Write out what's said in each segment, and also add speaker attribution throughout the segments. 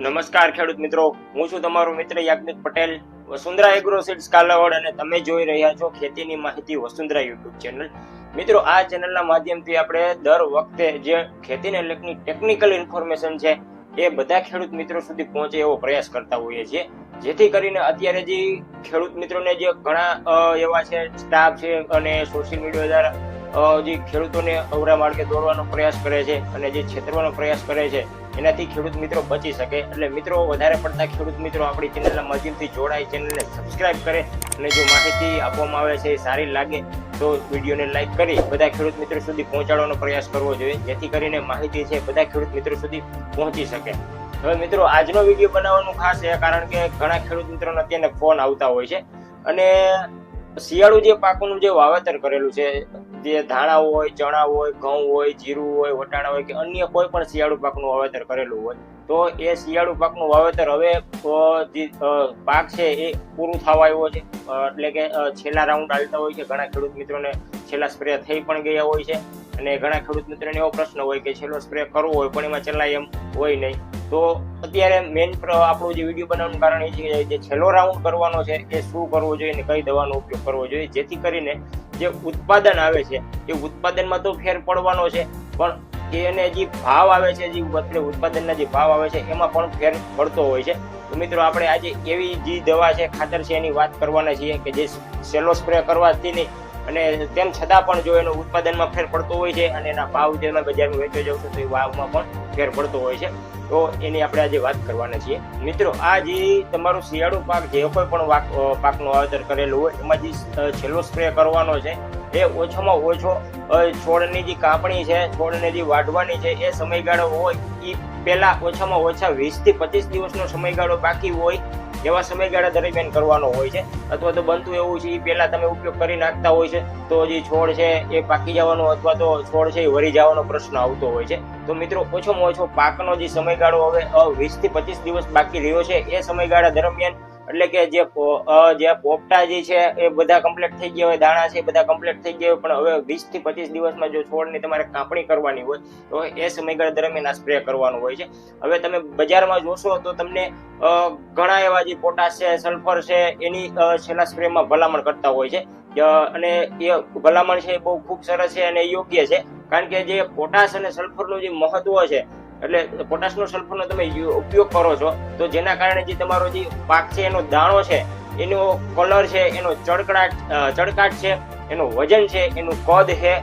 Speaker 1: નમસ્કાર ખેડૂત મિત્રો. હું છું તમારો મિત્ર યાજ્ઞિક પટેલ. વસુંધરા એગ્રો સીડ્સ કાલાવડ અને તમે જોઈ રહ્યા છો ખેતીની માહિતી વસુંધરા યુટ્યુબ ચેનલ. મિત્રો, આ ચેનલના માધ્યમથી આપણે દર વખતે જે ખેતીને લગની ટેકનિકલ ઇન્ફોર્મેશન છે, એ બધા ખેડૂત મિત્રો સુધી પહોંચે એવો પ્રયાસ કરતા હોઈએ છીએ. જેથી કરીને અત્યારે જે ખેડૂત મિત્રોને જે ઘણા એવા છે સ્ટાફ છે અને સોશિયલ મીડિયા દ્વારા જે ખેડૂતોને અવરા માર્ગે દોરવાનો પ્રયાસ કરે છે અને જે છેતરવાનો પ્રયાસ કરે છે એનાથી ખેડૂત મિત્રો બચી શકે. એટલે મિત્રો, વધારે પડતા ખેડૂત મિત્રો આપણી ચેનલના માધ્યમથી જોડાય ચેનલને સબસ્ક્રાઇબ કરે. અને જો માહિતી આપવામાં આવે છે એ સારી લાગે, તો વિડીયોને લાઈક કરી બધા ખેડૂત મિત્રો સુધી પહોંચાડવાનો પ્રયાસ કરવો જોઈએ. જેથી કરીને માહિતી છે બધા ખેડૂત મિત્રો સુધી પહોંચી શકે. હવે મિત્રો, આજનો વીડિયો બનાવવાનું ખાસ એ કારણ કે ઘણા ખેડૂત મિત્રોને અત્યારે ફોન આવતા હોય છે. અને શિયાળુ જે પાકોનું જે વાવેતર કરેલું છે જે ધાણા હોય, ચણા હોય, ઘઉં હોય, જીરું હોય, વટાણા હોય કે અન્ય કોઈ પણ શિયાળુ પાકનું વાવેતર કરેલું હોય, તો એ શિયાળુ પાકનું વાવેતર હવે જે પાક છે એ પૂરું થવા આવ્યો છે. એટલે કે છેલ્લા રાઉન્ડ હાલતા હોય છે. ઘણા ખેડૂત મિત્રોને છેલ્લા સ્પ્રે થઈ પણ ગયા હોય છે. અને ઘણા ખેડૂત મિત્રોને એવો પ્રશ્ન હોય કે છેલ્લો સ્પ્રે કરવો હોય, પણ એમાં ચલાય એમ હોય નહીં. તો અત્યારે મેઇન આપણું જે વીડિયો બનાવવાનું કારણ એ છે કે જે છેલ્લો રાઉન્ડ કરવાનો છે, એ શું કરવો જોઈએ અને કઈ દવાનો ઉપયોગ કરવો જોઈએ. જેથી કરીને જે ઉત્પાદન આવે છે, એ ઉત્પાદનમાં તો ફેર પડવાનો છે, પણ એને જે ભાવ આવે છે, જે એટલે ઉત્પાદનના જે ભાવ આવે છે, એમાં પણ ફેર પડતો હોય છે. તો મિત્રો, આપણે આજે એવી જે દવા છે, ખાતર છે, એની વાત કરવાના છીએ કે જે સેલો સ્પ્રે કરવાથી નહીં અને તેમ છતાં પણ જો એનો ઉત્પાદનમાં ફેર પડતો હોય છે અને એના ભાવ જે બજારમાં વેચવા જાવ છો તો એ ભાવમાં પણ ફેર પડતો હોય છે, તો એની આપણે આજે વાત કરવાના છીએ. મિત્રો, આ જે તમારું શિયાળુ પાક જે કોઈ પણ પાકનું વાવેતર કરેલું હોય, એમાં જે છેલ્લો સ્પ્રે કરવાનો છે, એ ઓછામાં ઓછો છોડની જે કાપણી છે, છોડને જે વાઢવાની છે, એ સમયગાળો હોય એ પહેલા ઓછામાં ઓછા વીસથી પચીસ દિવસનો સમયગાળો બાકી હોય એવા સમયગાળા દરમિયાન કરવાનો હોય છે. અથવા તો બનતું એવું છે એ પહેલાં તમે ઉપયોગ કરી નાખતા હોય છે, તો જે છોડ છે એ પાકી જવાનો અથવા તો છોડ છે એ વરી જવાનો પ્રશ્ન આવતો હોય છે. તો મિત્રો, ઓછોમાં ઓછો પાકનો જે સમયગાળો હવે વીસથી પચીસ દિવસ બાકી રહ્યો છે, એ સમયગાળા દરમિયાન એટલે કે જે જે પોપટા જે છે એ બધા કમ્પ્લીટ થઈ ગયા હોય, દાણા છે એ બધા કમ્પ્લીટ થઈ ગયા હોય, પણ હવે વીસથી પચીસ દિવસમાં જો છોડની તમારે કાપણી કરવાની હોય, તો એ સમયગાળા દરમિયાન આ સ્પ્રે કરવાનું હોય છે. હવે તમે બજારમાં જોશો તો તમને ઘણા એવા જે પોટાશ છે સલ્ફર છે, એની છેલ્લા સ્પ્રેમાં ભલામણ કરતા હોય છે. અને એ ભલામણ છે એ બહુ ખૂબ સરસ છે અને યોગ્ય છે. કારણ કે જે પોટાશ અને સલ્ફરનું જે મહત્વ છે એટલે પોટાશનો સલ્ફરનો તમે ઉપયોગ કરો છો, તો જેના કારણે જે તમારો જે પાક છે, એનો દાણો છે, એનો કલર છે, એનો ચળકડાટ ચડકાટ છે, એનું વજન છે, એનું કદ છે,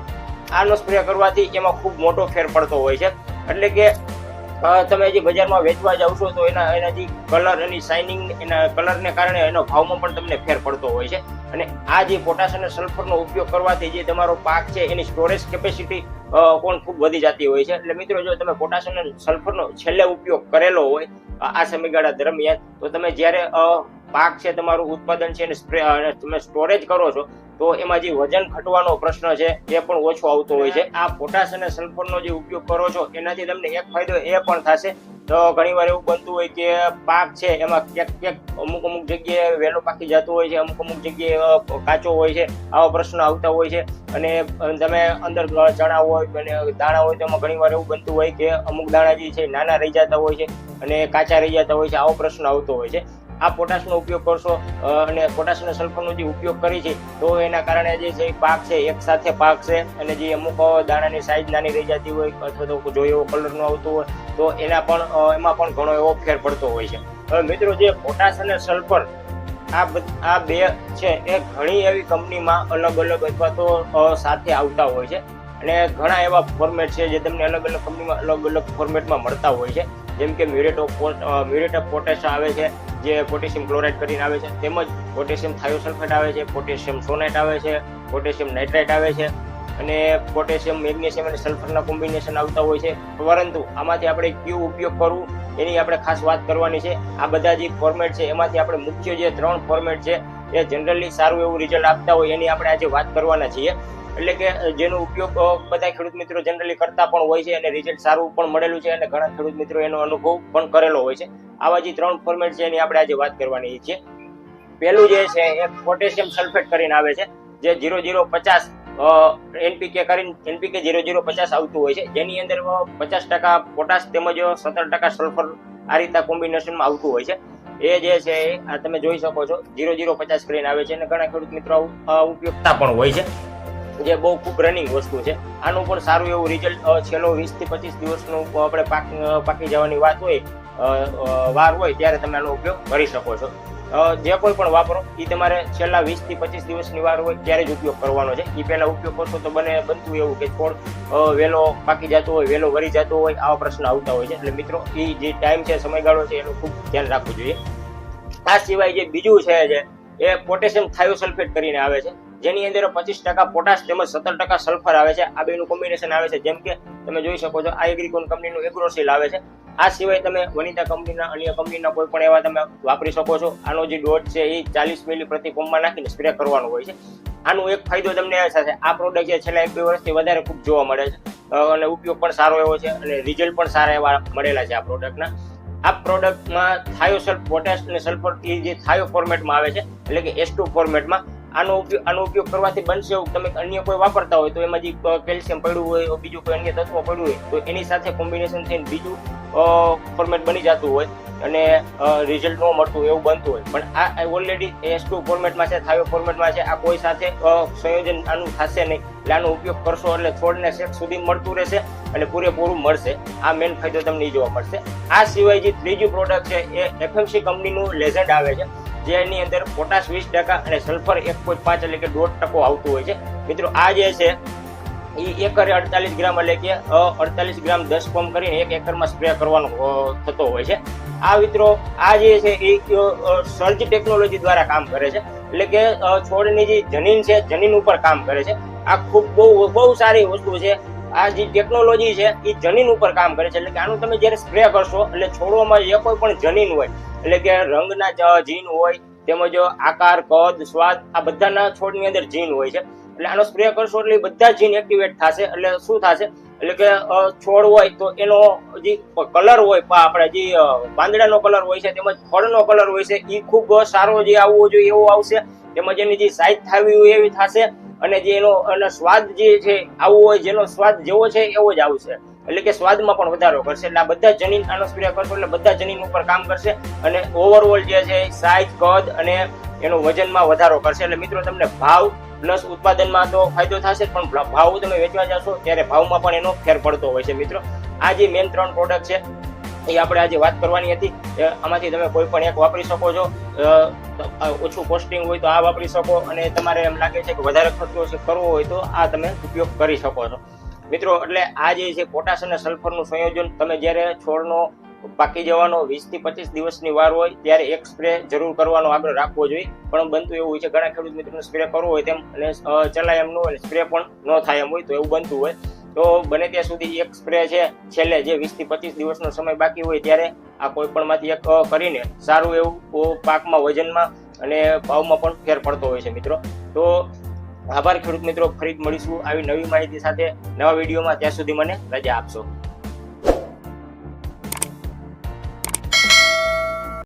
Speaker 1: આનો સ્પ્રે કરવાથી એમાં ખૂબ મોટો ફેર પડતો હોય છે. એટલે કે તમે જે બજારમાં વેચવા જાવ છો, તો એના એના જે કલર એની શાઇનિંગ એના કલરને કારણે એનો ભાવમાં પણ તમને ફેર પડતો હોય છે. અને આ જે પોટાશ અને સલ્ફરનો ઉપયોગ કરવાથી જે તમારો પાક છે, એની સ્ટોરેજ કેપેસિટી પણ ખૂબ વધી જતી હોય છે. એટલે મિત્રો, જો તમે પોટાશ અને સલ્ફરનો છેલ્લે ઉપયોગ કરેલો હોય આ સમયગાળા દરમિયાન, તો તમે જ્યારે પાક છે, તમારું ઉત્પાદન છે, અને તમે સ્ટોરેજ કરો છો તો એમાં જે વજન ઘટવાનો પ્રશ્ન છે, એ પણ ઓછો આવતો હોય છે. આ પોટાશ અને સલ્ફરનો જે ઉપયોગ કરો છો, એનાથી તમને એક ફાયદો એ પણ થશે. તો ઘણીવાર એવું બનતું હોય કે પાક છે, એમાં ક્યાંક ક્યાંક અમુક અમુક જગ્યાએ વહેલો પાકી જતો હોય છે, અમુક અમુક જગ્યાએ કાચો હોય છે, આવા પ્રશ્નો આવતા હોય છે. અને તમે અંદર ચણા હોય, અને દાણા હોય તો એમાં ઘણીવાર એવું બનતું હોય કે અમુક દાણા જે છે, નાના રહી જતા હોય છે, અને કાચા રહી જતા હોય છે, આવો પ્રશ્ન આવતો હોય છે. આ પોટાશનો ઉપયોગ કરશો અને પોટાશ અને સલ્ફરનો જે ઉપયોગ કરી છે, તો એના કારણે જે છે પાક છે, એક સાથે પાકશે અને જે અમુક દાણાની સાઈઝ નાની રહી જતી હોય, અથવા તો જો એવો કલર નો આવતો હોય, તો એના પણ એમાં પણ ઘણો એવો ફેર પડતો હોય છે. હવે મિત્રો, જે પોટાશ અને સલ્ફર, આ આ બે છે, એ ઘણી એવી કંપનીમાં અલગ અલગ અથવા તો સાથે આવતા હોય છે, અને ઘણા એવા ફોર્મેટ છે જે તમને અલગ અલગ કંપનીમાં અલગ અલગ ફોર્મેટમાં મળતા હોય છે, જેમ કે muriate of muriate of potash આવે છે જે પોટેશિયમ ક્લોરાઇડ કરીને આવે છે, તેમજ પોટેશિયમ થાયોસલ્ફેટ આવે છે, પોટેશિયમ સોનેટ આવે છે, પોટેશિયમ નાઇટ્રેટ આવે છે અને પોટેશિયમ, મેગ્નેશિયમ અને સલ્ફરના કોમ્બિનેશન આવતા હોય છે. પરંતુ આમાંથી આપણે કયો ઉપયોગ કરવું, એની આપણે ખાસ વાત કરવાની છે. આ બધા જે ફોર્મેટ છે, એમાંથી આપણે મુખ્ય જે ત્રણ ફોર્મેટ છે, એ જનરલી સારું એવું રિઝલ્ટ આપતા હોય એની આપણે આજે વાત કરવાના છીએ. એટલે કે જેનો ઉપયોગ બધા ખેડૂત મિત્રો જનરલી કરતા પણ હોય છે અને રિઝલ્ટ સારું પણ મળેલું છે અને ઘણા ખેડૂત મિત્રો એનો અનુભવ પણ કરેલો હોય છે. આવા જે ત્રણ ફોર્મેટ છે એની આપણે આજે વાત કરવાની છે. પહેલું જે છે એ પોટેશિયમ સલ્ફેટ કરીને આવે છે, જે ઝીરો ઝીરો પચાસ એનપીકે કરીને એનપીકે જીરો ઝીરો પચાસ આવતું હોય છે. જેની અંદર પચાસ ટકા પોટાશ તેમજ સત્તર ટકા સલ્ફર આ રીતના કોમ્બિનેશનમાં આવતું હોય છે. એ જે છે આ તમે જોઈ શકો છો જીરો જીરો પચાસ કરીને આવે છે અને ઘણા ખેડૂત મિત્રો ઉપયોગતા પણ હોય છે. જે બહુ ખૂબ રનિંગ વસ્તુ છે. આનું પણ સારું એવું રિઝલ્ટ છેલ્લો વીસથી પચીસ દિવસનું આપણે પાક પાકી જવાની વાત હોય વાર હોય ત્યારે તમે આનો ઉપયોગ કરી શકો છો. જે કોઈ પણ વાપરો એ તમારે છેલ્લા વીસથી પચીસ દિવસની વાર હોય ત્યારે જ ઉપયોગ કરવાનો છે. એ પહેલા ઉપયોગ કરશો તો બને બનતું એવું કે છોડ વહેલો પાકી જતો હોય વહેલો વરી જતો હોય, આવા પ્રશ્ન આવતા હોય છે. એટલે મિત્રો એ જે ટાઈમ છે, સમયગાળો છે, એનું ખૂબ ધ્યાન રાખવું જોઈએ. આ સિવાય જે બીજું છે જે, એ પોટેશિયમ થાયોસલ્ફેટ કરીને આવે છે. જેની અંદર પચીસ ટકા પોટાશ તેમજ સત્તર ટકા સલ્ફર આવે છે. આ બેનું કોમ્બિનેશન આવે છે. જેમ કે તમે જોઈ શકો છો આ એગ્રીકોન કંપનીનું એગ્રોસીલ આવે છે. આ સિવાય તમે વનિતા કંપનીના અન્ય કંપનીના કોઈ પણ એવા તમે વાપરી શકો છો. આનો જે ડોટ છે એ ચાલીસ મિલી પ્રતિ પંપમાં નાખીને સ્પ્રે કરવાનો હોય છે. આનો એક ફાયદો તમને એ થશે આ પ્રોડક્ટ જે છેલ્લા એક બે વર્ષથી વધારે ખૂબ જોવા મળે છે. અને ઉપયોગ પણ સારો એવો છે અને રિઝલ્ટ પણ સારા એવા મળેલા છે આ પ્રોડક્ટના આ પ્રોડક્ટમાં થાયો સલ્ફ પોટેશ અને સલ્ફર એ જે થાયો ફોર્મેટમાં આવે છે, એટલે કે એસ ટુ ફોર્મેટમાં આનો ઉપયોગ આનો ઉપયોગ કરવાથી બનશે એવું તમે અન્ય કોઈ વાપરતા હોય તો એમાં જે કેલ્શિયમ પડ્યું હોય બીજું કોઈ અન્ય તત્વો પડ્યું હોય, તો એની સાથે કોમ્બિનેશન થઈને બીજું ફોર્મેટ બની જતું હોય અને રિઝલ્ટ ન મળતું એવું બનતું હોય. પણ આ ઓલરેડી એસ ટુ ફોર્મેટમાં છે, થાયો ફોર્મેટમાં છે, આ કોઈ સાથે સંયોજન આનું થશે નહીં. એટલે આનો ઉપયોગ કરશો એટલે છોડને શેક સુધી મળતું રહેશે અને પૂરેપૂરું મળશે. આ મેઇન ફાયદો તમને જોવા મળશે. આ સિવાય જે ત્રીજું પ્રોડક્ટ છે, એ એફએમસી કંપનીનું લેઝન્ડ આવે છે. જેની અંદર પોટાશ વીસ ટકા અને સલ્ફર એક પોઈન્ટ પાંચ એટલે કે દોઢ ટકો આવતું હોય છે. મિત્રો, આ જે છે એ એકરે અડતાલીસ ગ્રામ એટલે કે અડતાલીસ ગ્રામ દસ પંપ કરીને એક એકરમાં સ્પ્રે કરવાનો થતો હોય છે. આ મિત્રો, આ જે છે એ સર્જ ટેકનોલોજી દ્વારા કામ કરે છે. એટલે કે છોડની જે જનીન છે, જનીન ઉપર કામ કરે છે. આ ખૂબ બહુ બહુ સારી વસ્તુ છે. આ જે ટેકનોલોજી છે એ જનીન ઉપર કામ કરે છે. એટલે કે આનું તમે જ્યારે સ્પ્રે કરશો, એટલે છોડવામાં જે કોઈ પણ જનીન હોય, એટલે કે રંગના જીન હોય, તેમજ આકાર, કદ, સ્વાદ, આ બધાના છોડની અંદર જીન હોય છે. એટલે આનો સ્પ્રે કરશો એટલે બધા જીન એક્ટિવેટ થશે. એટલે શું થશે? એટલે કે છોડ હોય તો એનો જે કલર હોય આપણે જે પાંદડાનો કલર હોય છે, તેમજ ફળનો કલર હોય છે એ ખૂબ સારો જે આવવો જોઈએ એવો આવશે. તેમજ એની જે સાઈઝ થવી હોય એવી થશે. અને જે એનો, અને સ્વાદ જે છે, આવો હોય, જેનો સ્વાદ જેવો છે, એવો જ આવશે. એટલે કે સ્વાદમાં પણ વધારો કરશે. એટલે આ બધા જનીન આનો સ્પ્રે કરશો એટલે બધા જનીન ઉપર કામ કરશે અને ઓવરઓલ જે છે સાઈઝ કદ અને એનો વજનમાં વધારો કરશે. એટલે મિત્રો, તમને ભાવ પ્લસ ઉત્પાદનમાં તો ફાયદો થશે પણ ભાવ તમે વેચવા જશો ત્યારે ભાવમાં પણ એનો ફેર પડતો હોય છે, મિત્રો. આ જે મેન ત્રણ પ્રોડક્ટ છે એ આપણે આજે વાત કરવાની હતી. આમાંથી તમે કોઈ પણ એક વાપરી શકો છો. ઓછું કોસ્ટિંગ હોય તો આ વાપરી શકો અને તમારે એમ લાગે છે કે વધારે ખર્ચો કરવો હોય તો આ તમે ઉપયોગ કરી શકો છો. મિત્રો, એટલે આ જે છે પોટાશ અને સલ્ફરનું સંયોજન, તમે જ્યારે છોડનો પાકી જવાનો વીસથી પચીસ દિવસની વાર હોય, ત્યારે એક સ્પ્રે જરૂર કરવાનો આગ્રહ રાખવો જોઈએ. પણ બનતું એવું હોય છે, ઘણા ખેડૂત મિત્રોને સ્પ્રે કરવો હોય તેમ, અને ચલાય એમ ન સ્પ્રે પણ ન થાય એમ હોય તો એવું બનતું હોય. તો બને ત્યાં સુધી એક સ્પ્રે છે. છેલ્લે જે વીસથી પચીસ દિવસનો સમય બાકી હોય ત્યારે આ કોઈ પણ માંથી એક કરીને સારું એવું પાકમાં, વજનમાં અને ભાવમાં પણ ફેર પડતો હોય છે મિત્રો. તો આભાર ખેડૂત મિત્રો. ફરી મળીશું આવી નવી માહિતી સાથે નવા વિડીયોમાં. ત્યાં સુધી મને રજા આપશો.